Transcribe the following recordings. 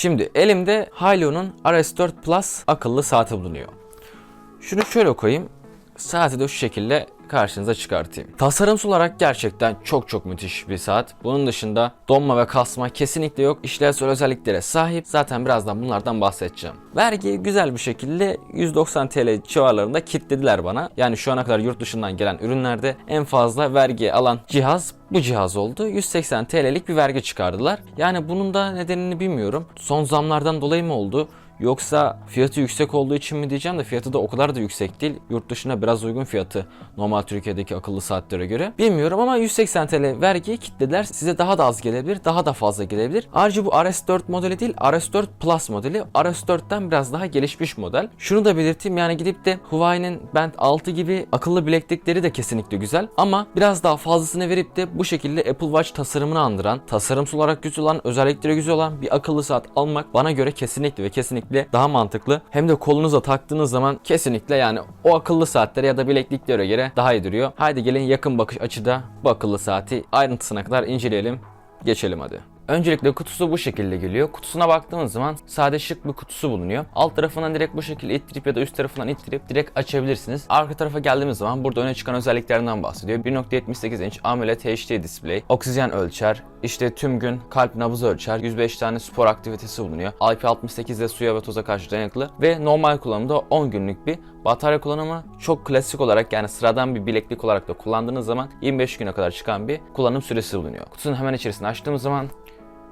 Şimdi elimde Hailu'nun RS4 Plus akıllı saati bulunuyor. Şunu şöyle koyayım. Saati de şu şekilde karşınıza çıkartayım. Tasarımsal olarak gerçekten çok çok müthiş bir saat. Bunun dışında donma ve kasma kesinlikle yok. İşlevsel özelliklere sahip. Zaten birazdan bunlardan bahsedeceğim. Vergiyi güzel bir şekilde 190 TL civarlarında kilitlediler bana. Yani şu ana kadar yurt dışından gelen ürünlerde en fazla vergi alan cihaz bu cihaz oldu. 180 TL'lik bir vergi çıkardılar. Yani bunun da nedenini bilmiyorum. Son zamlardan dolayı mı oldu? Yoksa fiyatı yüksek olduğu için mi diyeceğim de fiyatı da o kadar da yüksek değil. Yurt dışına biraz uygun fiyatı normal Türkiye'deki akıllı saatlere göre. Bilmiyorum ama 180 TL vergiyi kitlediler. Size daha da az gelebilir, daha da fazla gelebilir. Ayrıca bu RS4 modeli değil, RS4 Plus modeli. RS4'ten biraz daha gelişmiş model. Şunu da belirteyim yani gidip de Huawei'nin Band 6 gibi akıllı bileklikleri de kesinlikle güzel. Ama biraz daha fazlasını verip de bu şekilde Apple Watch tasarımını andıran, tasarımsal olarak güzel olan, özellikleri güzel olan bir akıllı saat almak bana göre kesinlikle ve kesinlikle daha mantıklı. Hem de kolunuza taktığınız zaman kesinlikle yani o akıllı saatlere ya da bilekliklere göre daha iyi duruyor. Haydi gelin yakın bakış açıda bu akıllı saati ayrıntısına kadar inceleyelim. Geçelim hadi. Öncelikle kutusu bu şekilde geliyor. Kutusuna baktığınız zaman sade şık bir kutusu bulunuyor. Alt tarafından direkt bu şekilde ittirip ya da üst tarafından ittirip direkt açabilirsiniz. Arka tarafa geldiğimiz zaman burada öne çıkan özelliklerinden bahsediyor. 1.78 inç AMOLED HD display, oksijen ölçer, işte tüm gün kalp nabzı ölçer, 105 tane spor aktivitesi bulunuyor. IP68 de suya ve toza karşı dayanıklı ve normal kullanımda 10 günlük bir batarya kullanımı çok klasik olarak yani sıradan bir bileklik olarak da kullandığınız zaman 25 güne kadar çıkan bir kullanım süresi bulunuyor. Kutunun hemen içerisini açtığımız zaman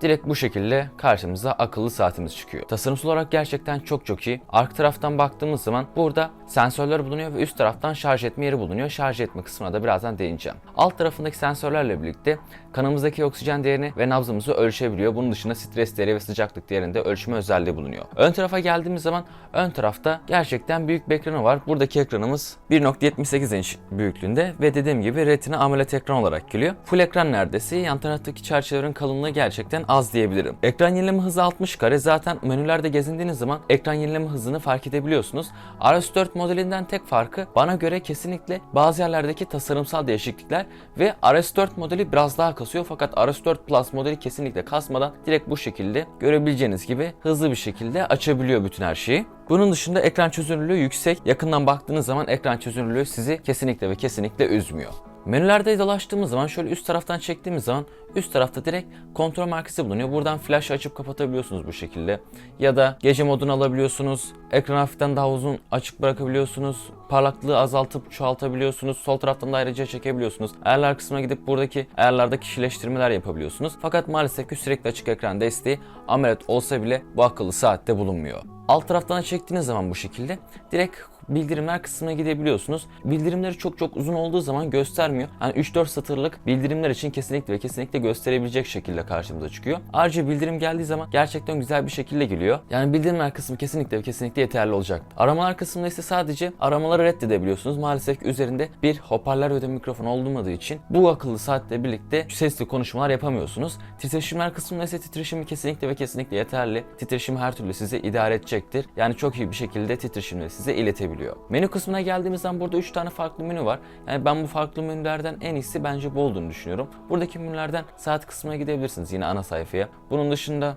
Direkt bu şekilde karşımıza akıllı saatimiz çıkıyor. Tasarımsal olarak gerçekten çok çok iyi. Arka taraftan baktığımız zaman burada sensörler bulunuyor ve üst taraftan şarj etme yeri bulunuyor. Şarj etme kısmına da birazdan değineceğim. Alt tarafındaki sensörlerle birlikte kanımızdaki oksijen değerini ve nabzımızı ölçebiliyor. Bunun dışında stres değeri ve sıcaklık değerini de ölçme özelliği bulunuyor. Ön tarafa geldiğimiz zaman ön tarafta gerçekten büyük bir ekranı var. Buradaki ekranımız 1.78 inç büyüklüğünde ve dediğim gibi Retina AMOLED ekran olarak geliyor. Full ekran neredeyse. Yan taraftaki çerçevelerin kalınlığı gerçekten az diyebilirim. Ekran yenileme hızı 60 kare. Zaten menülerde gezindiğiniz zaman ekran yenileme hızını fark edebiliyorsunuz. RS4 modelinden tek farkı bana göre kesinlikle bazı yerlerdeki tasarımsal değişiklikler ve RS4 modeli biraz daha kasıyor fakat RS4 Plus modeli kesinlikle kasmadan direkt bu şekilde görebileceğiniz gibi hızlı bir şekilde açabiliyor bütün her şeyi. Bunun dışında ekran çözünürlüğü yüksek. Yakından baktığınız zaman ekran çözünürlüğü sizi kesinlikle ve kesinlikle üzmüyor. Menülerde dolaştığımız zaman şöyle üst taraftan çektiğimiz zaman üst tarafta direkt kontrol merkezi bulunuyor. Buradan flash açıp kapatabiliyorsunuz bu şekilde. Ya da gece modunu alabiliyorsunuz. Ekran hafiften daha uzun açık bırakabiliyorsunuz. Parlaklığı azaltıp çoğaltabiliyorsunuz. Sol taraftan da ayrıca çekebiliyorsunuz. Ayarlar kısmına gidip buradaki ayarlarda kişileştirmeler yapabiliyorsunuz. Fakat maalesef ki sürekli açık ekran desteği AMOLED olsa bile bu akıllı saatte bulunmuyor. Alt taraftan çektiğiniz zaman bu şekilde direkt bildirimler kısmına gidebiliyorsunuz. Bildirimleri çok çok uzun olduğu zaman göstermiyor. Yani 3-4 satırlık bildirimler için kesinlikle ve kesinlikle gösterebilecek şekilde karşımıza çıkıyor. Ayrıca bildirim geldiği zaman gerçekten güzel bir şekilde geliyor. Yani bildirimler kısmı kesinlikle ve kesinlikle yeterli olacak. Aramalar kısmında ise sadece aramaları reddedebiliyorsunuz. Maalesef üzerinde bir hoparlör ve de mikrofon olmadığı için bu akıllı saatle birlikte sesli konuşmalar yapamıyorsunuz. Titreşimler kısmında ise titreşimi kesinlikle ve kesinlikle yeterli. Titreşimi her türlü size idare edecektir. Yani çok iyi bir şekilde titreşimleri size iletebiliyor. Menü kısmına geldiğimiz zaman burada 3 tane farklı menü var. Yani ben bu farklı menülerden en iyisi bence bu olduğunu düşünüyorum. Buradaki menülerden saat kısmına gidebilirsiniz yine ana sayfaya. Bunun dışında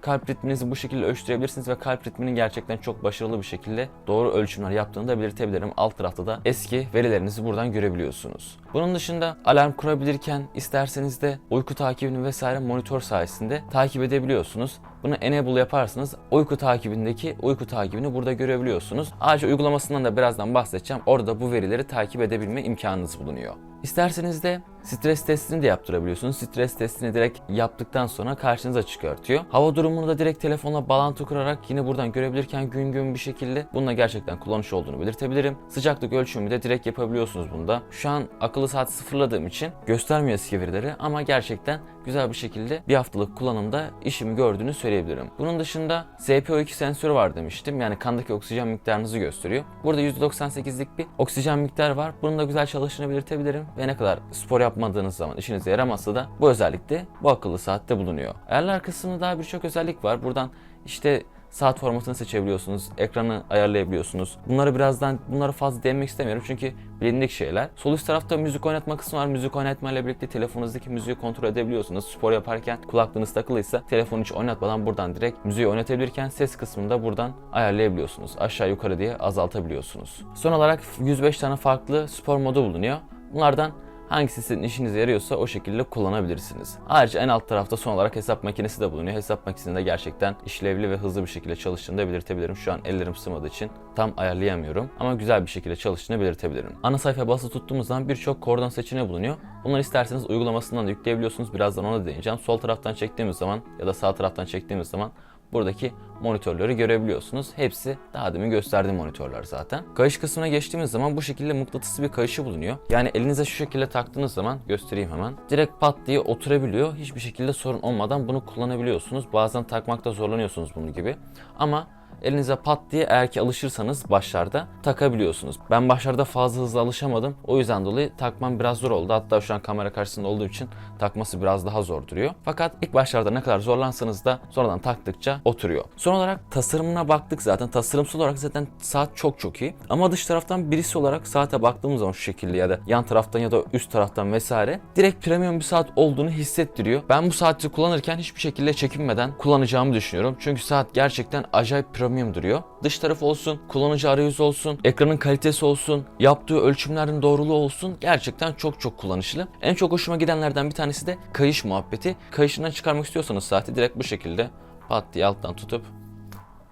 kalp ritminizi bu şekilde ölçtürebilirsiniz ve kalp ritminin gerçekten çok başarılı bir şekilde doğru ölçümler yaptığını da belirtebilirim. Alt tarafta da eski verilerinizi buradan görebiliyorsunuz. Bunun dışında alarm kurabilirken isterseniz de uyku takibini vesaire monitör sayesinde takip edebiliyorsunuz. Bunu enable yaparsanız uyku takibindeki uyku takibini burada görebiliyorsunuz. Ayrıca uygulamasından da birazdan bahsedeceğim. Orada bu verileri takip edebilme imkanınız bulunuyor. İsterseniz de stres testini de yaptırabiliyorsunuz. Stres testini direkt yaptıktan sonra karşınıza çıkartıyor. Hava durumunu da direkt telefonla bağlantı kurarak yine buradan görebilirken gün gün bir şekilde bununla gerçekten kullanış olduğunu belirtebilirim. Sıcaklık ölçümü de direkt yapabiliyorsunuz bunda. Şu an akıllı saati sıfırladığım için göstermiyor eski verileri ama gerçekten güzel bir şekilde bir haftalık kullanımda işimi gördüğünü söyleyebilirim. Bunun dışında SPO2 sensörü var demiştim. Yani kandaki oksijen miktarınızı gösteriyor. Burada %98'lik bir oksijen miktarı var. Bunun da güzel çalıştığını belirtebilirim ve ne kadar spor yapmadığınız zaman işinize yaramazsa da bu özellik de bu akıllı saatte bulunuyor. Ayarlar kısmında daha birçok özellik var. Buradan işte saat formatını seçebiliyorsunuz, ekranı ayarlayabiliyorsunuz. Bunları birazdan bunları fazla değinmek istemiyorum çünkü bilindik şeyler. Sol üst tarafta müzik oynatma kısmı var. Müzik oynatma ile birlikte telefonunuzdaki müziği kontrol edebiliyorsunuz. Spor yaparken kulaklığınız takılıysa telefonu hiç oynatmadan buradan direkt müziği oynatabilirken ses kısmını da buradan ayarlayabiliyorsunuz. Aşağı yukarı diye azaltabiliyorsunuz. Son olarak 105 tane farklı spor modu bulunuyor. Bunlardan Hangisi sizin işinize yarıyorsa o şekilde kullanabilirsiniz. Ayrıca en alt tarafta son olarak hesap makinesi de bulunuyor. Hesap makinesinde gerçekten işlevli ve hızlı bir şekilde çalıştığını da belirtebilirim. Şu an ellerim sığmadığı için tam ayarlayamıyorum. Ama güzel bir şekilde çalıştığını belirtebilirim. Ana sayfaya basılı tuttuğumuz zaman birçok kordon seçeneği bulunuyor. Bunları isterseniz uygulamasından da yükleyebiliyorsunuz. Birazdan ona değineceğim. Sol taraftan çektiğimiz zaman ya da sağ taraftan çektiğimiz zaman buradaki monitörleri görebiliyorsunuz. Hepsi daha demin gösterdiğim monitörler zaten. Kayış kısmına geçtiğimiz zaman bu şekilde mıknatıslı bir kayışı bulunuyor. Yani elinize şu şekilde taktığınız zaman göstereyim hemen. Direkt pat diye oturabiliyor. Hiçbir şekilde sorun olmadan bunu kullanabiliyorsunuz. Bazen takmakta zorlanıyorsunuz bunun gibi. Ama elinize pat diye eğer ki alışırsanız başlarda takabiliyorsunuz. Ben başlarda fazla hızlı alışamadım. O yüzden dolayı takmam biraz zor oldu. Hatta şu an kamera karşısında olduğu için takması biraz daha zor duruyor. Fakat ilk başlarda ne kadar zorlansanız da sonradan taktıkça oturuyor. Son olarak tasarımına baktık zaten. Tasarımsal olarak zaten saat çok çok iyi. Ama dış taraftan birisi olarak saate baktığımız zaman şu şekilde ya da yan taraftan ya da üst taraftan vesaire direkt premium bir saat olduğunu hissettiriyor. Ben bu saati kullanırken hiçbir şekilde çekinmeden kullanacağımı düşünüyorum. Çünkü saat gerçekten acayip premium duruyor. Dış tarafı olsun, kullanıcı arayüzü olsun, ekranın kalitesi olsun, yaptığı ölçümlerin doğruluğu olsun gerçekten çok çok kullanışlı. En çok hoşuma gidenlerden bir tanesi de kayış muhabbeti. Kayışından çıkarmak istiyorsanız saati direkt bu şekilde pat diye alttan tutup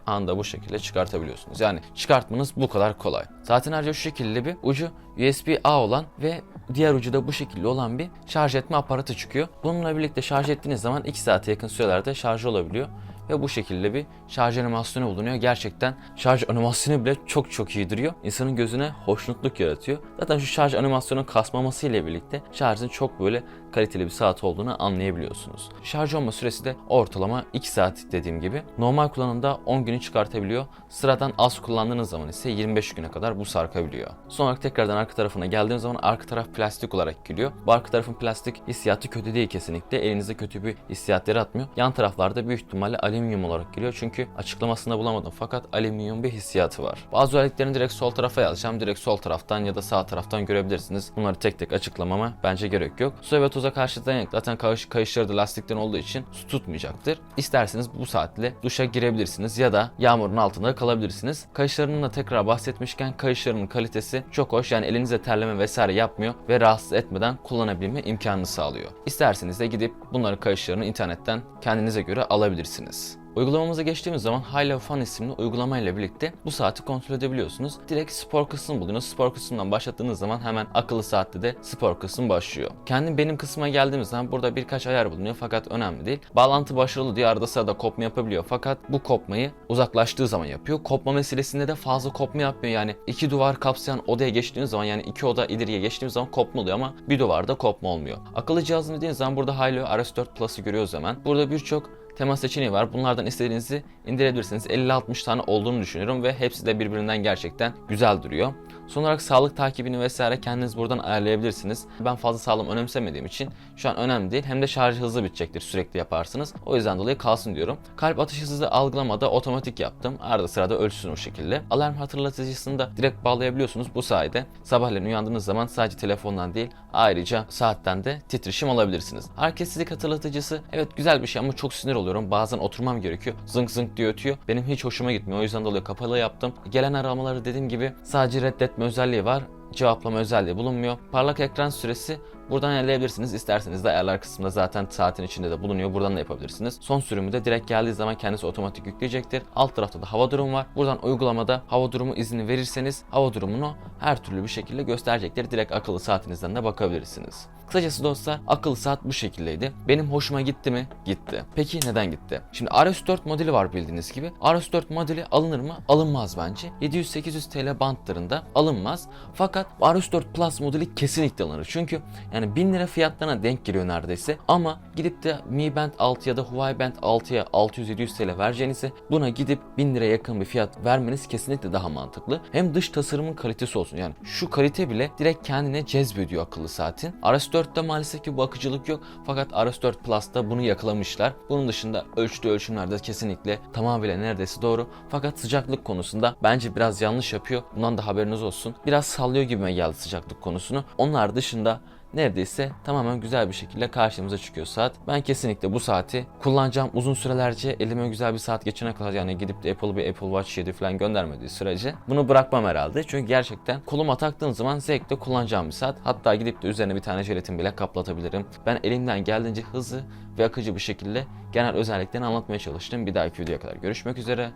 anda bu şekilde çıkartabiliyorsunuz. Yani çıkartmanız bu kadar kolay. Zaten ayrıca şu şekilde bir ucu USB-A olan ve diğer ucu da bu şekilde olan bir şarj etme aparatı çıkıyor. Bununla birlikte şarj ettiğiniz zaman 2 saate yakın sürelerde şarj olabiliyor ve bu şekilde bir şarj animasyonu bulunuyor. Gerçekten şarj animasyonu bile çok çok iyi duruyor. İnsanın gözüne hoşnutluk yaratıyor. Zaten şu şarj animasyonun kasmaması ile birlikte şarjın çok böyle kaliteli bir saat olduğunu anlayabiliyorsunuz. Şarj olma süresi de ortalama 2 saat dediğim gibi. Normal kullanımda 10 günü çıkartabiliyor. Sıradan az kullandığınız zaman ise 25 güne kadar bu sarkabiliyor. Son olarak tekrardan arka tarafına geldiğim zaman arka taraf plastik olarak geliyor. Bu arka tarafın plastik hissiyatı kötü değil kesinlikle. Elinize kötü bir hissiyat yaratmıyor. Yan taraflarda büyük ihtimalle alüminyum olarak geliyor. Çünkü açıklamasında bulamadım fakat alüminyum bir hissiyatı var. Bazı özelliklerini direkt sol tarafa yazacağım. Direkt sol taraftan ya da sağ taraftan görebilirsiniz. Bunları tek tek açıklamama bence gerek yok. Su ve toza karşı dayanıklı. Zaten kayış, kayışları da lastikten olduğu için su tutmayacaktır. İsterseniz bu saatle duşa girebilirsiniz ya da yağmurun altında kalabilirsiniz. Kayışlarının da tekrar bahsetmişken kayışlarının kalitesi çok hoş. Yani elinize terleme vesaire yapmıyor ve rahatsız etmeden kullanabilme imkanını sağlıyor. İsterseniz de gidip bunların kayışlarını internetten kendinize göre alabilirsiniz. Uygulamamıza geçtiğimiz High Level Fun isimli uygulama ile birlikte bu saati kontrol edebiliyorsunuz. Direkt spor kısmı bulunuyor. Spor kısmından başlattığınız zaman hemen akıllı saatte de spor kısmı başlıyor. Kendim benim kısma geldiğimiz zaman burada birkaç ayar bulunuyor fakat önemli değil. Bağlantı başarılı diye arada sırada kopma yapabiliyor fakat bu kopmayı uzaklaştığı zaman yapıyor. Kopma meselesinde de fazla kopma yapmıyor. Yani iki duvar kapsayan odaya geçtiğiniz zaman yani iki oda ileriye geçtiğimiz zaman kopma oluyor ama bir duvarda kopma olmuyor. Akıllı cihazın dediğiniz zaman burada Hilo RS4 Plus'ı görüyoruz hemen. Burada birçok tema seçeneği var. Bunlardan istediğinizi indirebilirsiniz. 50-60 tane olduğunu düşünüyorum ve hepsi de birbirinden gerçekten güzel duruyor. Son olarak sağlık takibini vesaire kendiniz buradan ayarlayabilirsiniz. Ben fazla sağlam önemsemediğim için şu an önemli değil. Hem de şarjı hızlı bitecektir sürekli yaparsınız. O yüzden dolayı kalsın diyorum. Kalp atış hızı algılamada otomatik yaptım. Arada sırada ölçsün o şekilde. Alarm hatırlatıcısını da direkt bağlayabiliyorsunuz. Bu sayede sabahleyin uyandığınız zaman sadece telefondan değil ayrıca saatten de titreşim alabilirsiniz. Hareketsizlik hatırlatıcısı evet güzel bir şey ama çok sinir oluyorum. Bazen oturmam gerekiyor. Zınk zınk diye ötüyor. Benim hiç hoşuma gitmiyor. O yüzden dolayı kapalı yaptım. Gelen aramaları dediğim gibi sadece reddetme özelliği var cevaplama özelliği bulunmuyor. Parlak ekran süresi buradan ayarlayabilirsiniz. İsterseniz de ayarlar kısmında zaten saatin içinde de bulunuyor. Buradan da yapabilirsiniz. Son sürümü de direkt geldiği zaman kendisi otomatik yükleyecektir. Alt tarafta da hava durumu var. Buradan uygulamada hava durumu izni verirseniz hava durumunu her türlü bir şekilde gösterecektir. Direkt akıllı saatinizden de bakabilirsiniz. Kısacası dostlar akıllı saat bu şekildeydi. Benim hoşuma gitti mi? Gitti. Peki neden gitti? Şimdi RS4 modeli var bildiğiniz gibi. RS4 modeli alınır mı? Alınmaz bence. 700-800 TL bantlarında alınmaz. Fakat RS4 Plus modeli kesinlikle alınır. Çünkü yani 1000 lira fiyatlarına denk geliyor neredeyse. Ama gidip de Mi Band 6 ya da Huawei Band 6'ya 600-700 TL vereceğinize buna gidip 1000 liraya yakın bir fiyat vermeniz kesinlikle daha mantıklı. Hem dış tasarımın kalitesi olsun. Yani şu kalite bile direkt kendine cezbediyor akıllı saatin. RS4 RS4'te maalesef ki bu akıcılık yok. Fakat RS4 Plus'ta bunu yakalamışlar. Bunun dışında ölçtüğü ölçümlerde kesinlikle tamamıyla neredeyse doğru. Fakat sıcaklık konusunda bence biraz yanlış yapıyor. Bundan da haberiniz olsun. Biraz sallıyor gibime geldi sıcaklık konusunu. Onlar dışında neredeyse tamamen güzel bir şekilde karşımıza çıkıyor saat. Ben kesinlikle bu saati kullanacağım uzun sürelerce elime güzel bir saat geçene kadar yani gidip de Apple bir Apple Watch 7 falan göndermediği sürece bunu bırakmam herhalde. Çünkü gerçekten koluma taktığım zaman zevkle kullanacağım bir saat. Hatta gidip de üzerine bir tane jelatin bile kaplatabilirim. Ben elimden geldiğince hızlı ve akıcı bir şekilde genel özelliklerini anlatmaya çalıştım. Bir dahaki videoya kadar görüşmek üzere.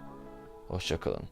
Hoşçakalın.